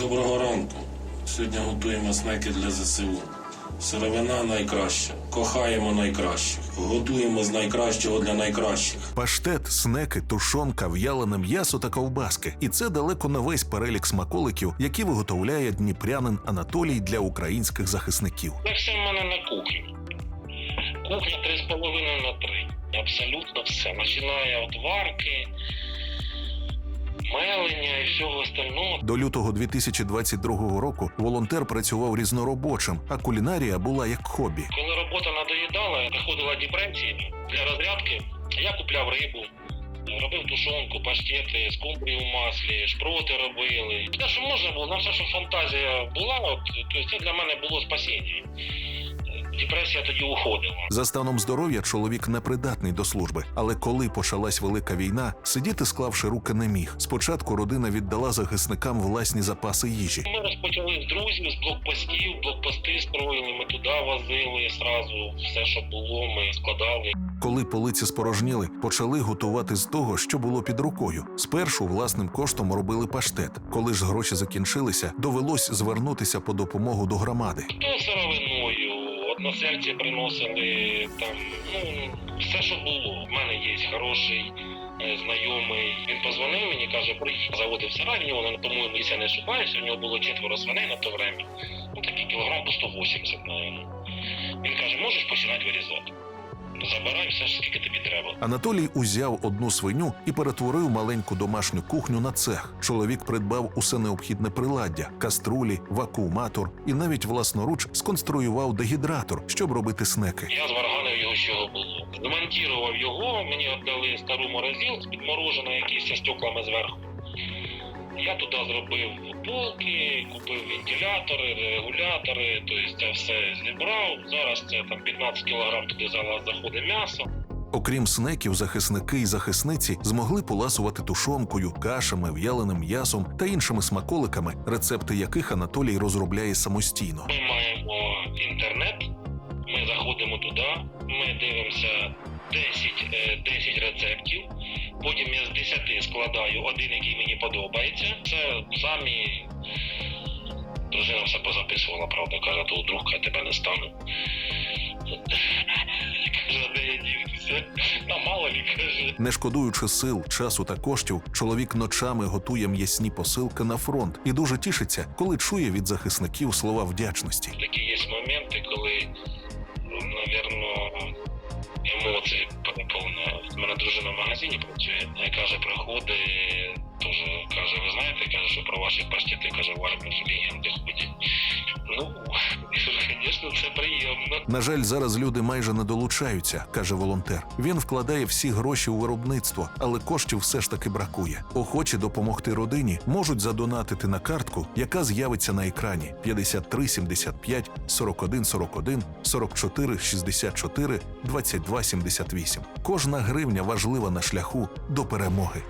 Доброго ранку. Сьогодні готуємо снеки для ЗСУ. Сировина найкраща. Кохаємо найкращих. Готуємо з найкращого для найкращих. Паштет, снеки, тушонка, в'ялене м'ясо та ковбаски. І це далеко не весь перелік смаколиків, які виготовляє дніпрянин Анатолій для українських захисників. Це все в мене на кухні. Кухня 3,5 на 3. Абсолютно все. Починає від варки, мелення і всього остального. До лютого 2022 року волонтер працював різноробочим, а кулінарія була як хобі. Коли робота надоїдала, приходила депресія для розрядки, я купляв рибу. Робив тушонку, паштети, скумбрію в маслі, шпроти робили. Те, що можна було, наша що фантазія була, от, то це для мене було спасіння. Депресія тоді уходила. За станом здоров'я чоловік непридатний до служби, але коли почалась велика війна, сидіти склавши руки не міг. Спочатку родина віддала захисникам власні запаси їжі. Ми розпочали з друзів, з блокпостів, блокпости строїли, ми туди возили зразу все, що було, ми складали. Коли полиці спорожніли, почали готувати з того, що було під рукою. Спершу власним коштом робили паштет. Коли ж гроші закінчилися, довелось звернутися по допомогу до громади. То сировиною, односельці приносили там, ну, все, що було. У мене є хороший е, знайомий. Він позвонив мені, каже, приїдь. Заводив сарай, в нього, ну, по-моєму, я не шукаюся. у нього було четверо свиней на то время. Ну, такі кілограм по 180, мабуть. Він каже, можеш починати вирізати. Забирай все, скільки тобі треба. Анатолій узяв одну свиню і перетворив маленьку домашню кухню на цех. Чоловік придбав усе необхідне приладдя: каструлі, вакууматор і навіть власноруч сконструював дегідратор, щоб робити снеки. Я зварганив його, чого було. Змонтував його, мені віддали стару морозилку підморожену, якісь стеклами зверху. Я туди зробив полки, купив вентилятори, регулятори, тобто це все зібрав. Зараз це там 15 кг туди за- заходить м'ясо. Окрім снеків, захисники і захисниці змогли поласувати тушонкою, кашами, в'яленим м'ясом та іншими смаколиками, рецепти яких Анатолій розробляє самостійно. Ми маємо інтернет, ми заходимо туди, ми дивимося 10, е, 10 рецептів. Потім я з 10 складаю один, який мені подобається. Це самі дружина все позаписувала, правда, каже, то друг я тебе не стану. Не шкодуючи сил, часу та коштів, чоловік ночами готує м'ясні посилки на фронт і дуже тішиться, коли чує від захисників слова вдячності. Такі є моменти, коли, дружина в магазині працює, каже, приходить, це приємно. На жаль, зараз люди майже не долучаються, каже волонтер. Він вкладає всі гроші у виробництво, але коштів все ж таки бракує. Охочі допомогти родині можуть задонатити на картку, яка з'явиться на екрані 53 75 41 41 44 64 22 78. Кожна гривня важлива на шляху до перемоги.